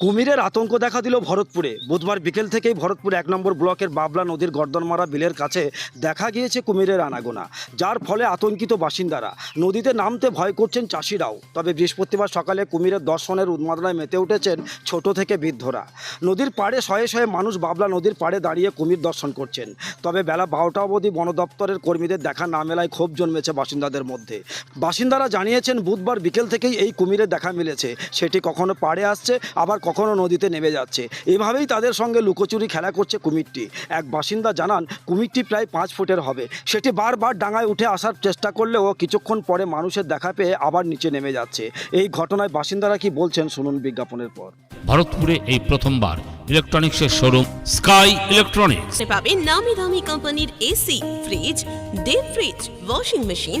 কুমিরের আতঙ্ক দেখা দিল ভরতপুরে। বুধবার বিকেল থেকেই ভরতপুর এক নম্বর ব্লকের বাবলা নদীর গর্দনমারা বিলের কাছে দেখা গিয়েছে কুমিরের আনাগোনা, যার ফলে আতঙ্কিত বাসিন্দারা। নদীতে নামতে ভয় করছেন চাষিরাও, তবে বৃহস্পতিবার সকালে কুমিরের দর্শনের উন্মাদনায় মেতে উঠেছেন ছোট থেকে বৃদ্ধরা। নদীর পাড়ে শয়ে শয়ে মানুষ বাবলা নদীর পাড়ে দাঁড়িয়ে কুমির দর্শন করছেন। তবে বেলা বারোটা অবধি বন দপ্তরের কর্মীদের দেখা না মেলায় ক্ষোভ জন্মেছে বাসিন্দাদের মধ্যে। বাসিন্দারা জানিয়েছেন, বুধবার বিকেল থেকেই এই কুমিরের দেখা মিলেছে। সেটি কখনো পাড়ে আসছে, আবার কখনো নদীতে নেমে যাচ্ছে। এভাবেই তাদের সঙ্গে লুকোচুরি খেলা করছে কুমিরটি। এক বাসিন্দা জানান কুমিরটি প্রায় পাঁচ ফুটের হবে। সেটি বারবার ডাঙায় উঠে আসার চেষ্টা করলেও কিছুক্ষণ পরে মানুষের দেখা পেয়ে আবার নিচে নেমে যাচ্ছে। এই ঘটনায় বাসিন্দারা কি বলছেন শুনুন বিজ্ঞাপনের পর। ভারতপুরে এই প্রথমবার ইলেকট্রনিক্সের শোরুম স্কাই ইলেকট্রনিক্স। পাবেন নামি দামি কোম্পানির AC fridge deep fridge washing machine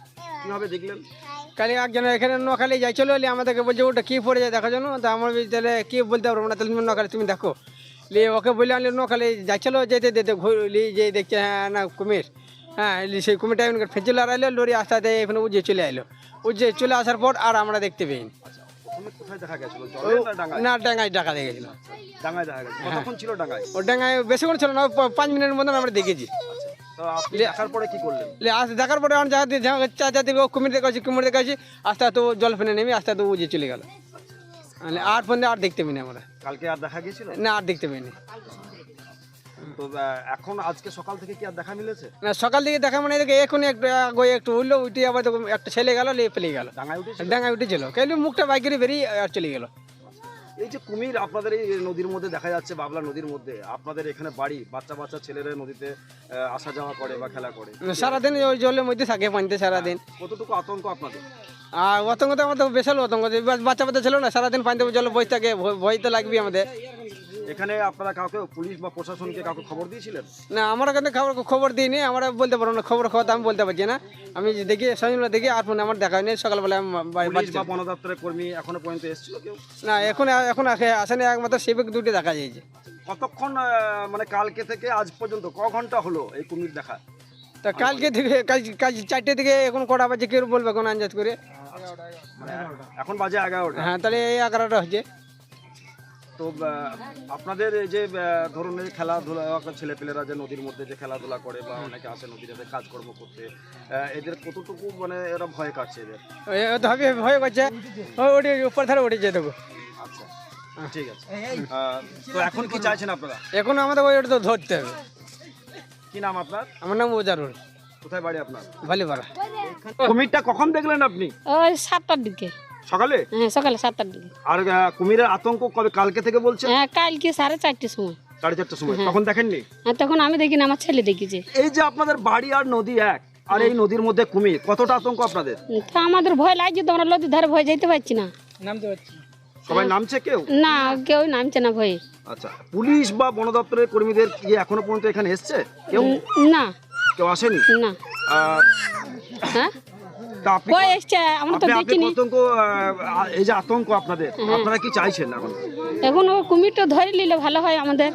কীভাবে দেখলেন? কালি একজন এখানে নখালি যাইছিল আমাদেরকে বলছে ওটা কী পড়ে যায় দেখার জন্য তো আমার তাহলে কী বলতে পারব? না তাহলে তুমি নখালি তুমি দেখো। লি ওকে বললে আমি নখালি যাইছিল যেতে যেতে ঘুরলি যে দেখছে হ্যাঁ না কুমির হ্যাঁ সেই কুমিরটা এখানে ফেঁচিল আর আইলো লরি আস্তে আস্তে এখানে উজে চলে আইলো উজে চলে আসার পর আর আমরা দেখতে গেছিল? ও- না ডাঙায় ডাকা দেখেছিল ডাঙায় দেখা গেছিল। ছিল ও বেশিক্ষণ ছিল না পাঁচ মিনিটের মতন আমরা দেখেছি। দেখার পরে কি করলেন? দেখার পরে আমরা যা চা কুমির দেখাচ্ছি কুমির দেখাচ্ছি আস্তে আস্তে জল নেমে আস্তে আস্তে উজে চলে গেল। আর ফোন আর দেখতে পাইনি আমরা। কালকে আর দেখা গেছিল না আর দেখতে পাইনি। তো এখন আজকে সকাল থেকে কি আর দেখা মিলেছে? না সকাল থেকে দেখা মানে এদিকে এখন একটু একটু উঠল উঠে আবার দেখো একটা ছেলে গেল ফেলে গেল। ডাঙায় উঠেছে ডাঙায় উঠেছিল। কেন মুখটা বাইকেরই বেরিয়ে আর চলে গেল। এই যে কুমির আপনাদের এই নদীর মধ্যে দেখা যাচ্ছে বাবলা নদীর মধ্যে আপনাদের এখানে বাড়ি বাচ্চা বাচ্চা ছেলেরা নদীতে আসা যাওয়া করে বা খেলা করে? সারাদিন ওই জলের মধ্যে থাকে পানিতে সারাদিন। কতটুকু আতঙ্ক আপনাদের? আর অতঙ্গ তো আমাদের বিশাল আতঙ্ক বাচ্চা বাচ্চা ছিল না সারাদিন পানিতে জলে বই থাকে ভয় তো লাগবে আমাদের। এখানে আপনারা কাউকে পুলিশ বা প্রশাসনকে কাউকে খবর দিয়েছিলেন? না আমরা কিন্তু খবর খবর দিইনি। আমরা বলতে পারব না খবর খবর আমি বলতে পারছি না। আমি দেখি সঞ্জনা দেখি আর ফোন আমার দেখা হয়নি। সকালবেলা বা বন দপ্তরের কর্মী এখনও পর্যন্ত এসেছিল কেউ? না এখন এখন আসেনি। একমাত্র সেবিক দুটি দেখা যাইছে। কতক্ষণ মানে কালকে থেকে আজ পর্যন্ত ক ঘণ্টা হলো এই কুমির দেখা? তা কালকে থেকে কাল চারটে থেকে এখন কটা বাজে কেউ বলবে কোন আন্দাজ করে? মানে এখন বাজে এগারোটা। হ্যাঁ তাহলে এই এগারোটা হচ্ছে। তো আপনাদের এই যে আহ, ধরুন এই খেলাধুলা ছেলেপেলেরা যে নদীর মধ্যে যে খেলাধুলা করে বা অনেকে আসে নদীতে কাজকর্ম করতে এদের কতটুকু মানে এরা ভয় কাটছে এদের? ভয় করছে। ও ওটি উপর ধারে উঠে যেতে। আচ্ছা ঠিক আছে। তো এখন কি চাইছেন আপনারা? এখন আমাদের ওই ওটা তো ধরতে হবে। কি নাম আপনার? আমার নাম ওজারুল। কোথায় বাড়ি আপনার? ভালিপাড়া কুমিরটা কখন দেখলেন আপনি? ওই সাতটার দিকে। সকালে? হ্যাঁ সকালে সাতটার দিকে। আর কুমিরের আতঙ্ক কবে কালকে থেকে বলছে? হ্যাঁ কালকে সাড়ে চারটের সময়। সাড়ে চারটার সময়। তখন দেখেননি? হ্যাঁ তখন আমি দেখি না আমার ছেলে দেখিছে এই যে আপনাদের বাড়ি আর নদী এক আর এই নদীর মধ্যে কুমির কতটা আতঙ্ক আপনাদের? তো আমাদের ভয় লাগছে তো আমরা নদীর ধারে ভয় যাইতে পারছি না। নামতে পারছি সবাই নামছে কেউ? না কেউ নামছে না ভয়ে। আচ্ছা পুলিশ বা বন দপ্তরের কর্মীদের কি এখনও পর্যন্ত এখানে এসছে? কেউ? না। কেউ আসেনি? না। আহ, হ্যাঁ? কই এসছে আমরা তো দেখিনি। আতঙ্ক আহ, এই যে আতঙ্ক আপনাদের আপনারা কি চাইছেন এখন? এখন ও কুমিরটা ধরে নিলে ভালো হয় আমাদের।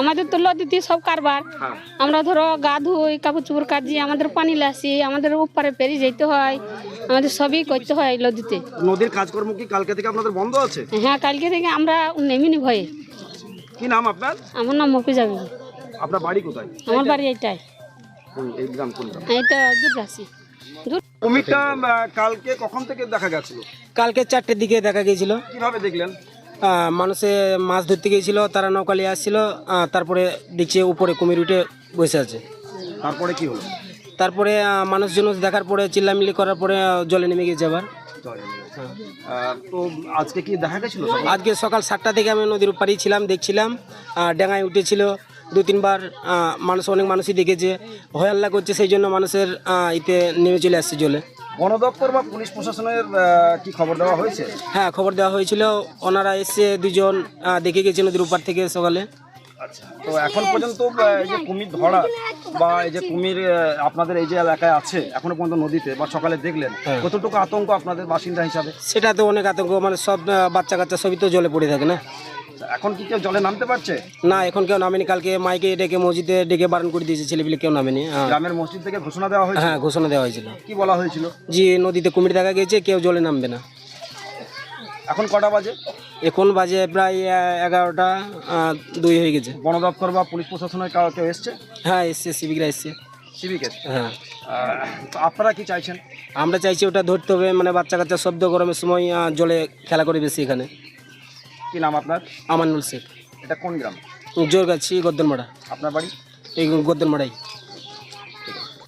আমাদের তো সব কারবার। হ্যাঁ। আমরা ধরো গা ধুই কাপড় চোপড় কাজি আমাদের পানি লাসি আমাদের উপরে পেরিয়ে যেতে হয় আমাদের সবই করতে হয় নদীতে নদীর কাজকর্ম কি কালকে থেকে আপনাদের বন্ধ আছে? হ্যাঁ কালকে থেকে আমরা নেমিনি ভয়ে। কি নাম আপনার? আমার নাম মফি যাবে আপনার বাড়ি কোথায়? আমার বাড়ি এইটাই। কোন এই গ্রাম দুর্গাসি। কুমিরটা কালকে কখন থেকে দেখা গেছিল? কালকে চারটের দিকে দেখা গিয়েছিল। কীভাবে দেখলেন? মানুষে মাছ ধরতে গিয়েছিল তারা নৌকালি আসছিল তারপরে দেখছে উপরে কুমির উঠে বসে আছে। তারপরে কি হলো? তারপরে মানুষজন দেখার পরে চিল্লামিল্লি করার পরে জলে নেমে গেছে। আবার তো আজকে কি দেখা গেছিল? আজকে সকাল সাতটা থেকে আমি নদীর পাড়ি ছিলাম দেখছিলাম ডেঙায় উঠেছিল দু তিনবার মানুষ অনেক মানুষই দেখেছে ভয় আল্লাহ করছে সেই জন্য মানুষের ইতে নেমে চলে আসছে জলে। বনদপ্তর বা পুলিশ প্রশাসনের কি খবর দেওয়া হয়েছে? হ্যাঁ খবর দেওয়া হয়েছিল। ওনারা এসে দুজন দেখে গেছে নদীর উপর থেকে সকালে। তো এখন পর্যন্ত এই যে কুমির ধরা বা এই যে কুমির আপনাদের এই যে এলাকায় আছে এখনও পর্যন্ত নদীতে বা সকালে দেখলেন হ্যাঁ। কতটুকু আতঙ্ক আপনাদের বাসিন্দা হিসাবে? সেটা তো অনেক আতঙ্ক মানে সব বাচ্চা কাচ্চা সবই তো জলে পড়ে থাকে না। আচ্ছা, এখন কি কেউ জলে নামতে পারছে? না এখন কেউ নামেনি কালকে মাইকে ডেকে মসজিদে ডেকে বারণ করে দিয়েছে ছেলেপিলে কেউ নামেনি হ্যাঁ। গ্রামের মসজিদ থেকে ঘোষণা দেওয়া হয়েছে হ্যাঁ ঘোষণা দেওয়া হয়েছিল। কি বলা হয়েছিল? যে নদীতে কুমির দেখা গেছে কেউ জলে নামবে না। এখন কটা বাজে? এখন বাজে প্রায় এগারোটা দুই হয়ে গেছে। বন দপ্তর বা পুলিশ প্রশাসনের কাউ- কেউ এসছে? হ্যাঁ এসছে সিভিকরা এসছে। সিভিকে হ্যাঁ। আপনারা কি চাইছেন? আমরা চাইছি ওটা ধরতে হবে মানে বাচ্চা কাচ্চা শব্দ গরমের সময় জলে খেলা করে বেশি এখানে। কি নাম আপনার? আমানুল শেখ। এটা কোন গ্রাম? জোরগাছি গদ্দনমাড়া। আপনার বাড়ি? এই গদ্দনমাড়াই।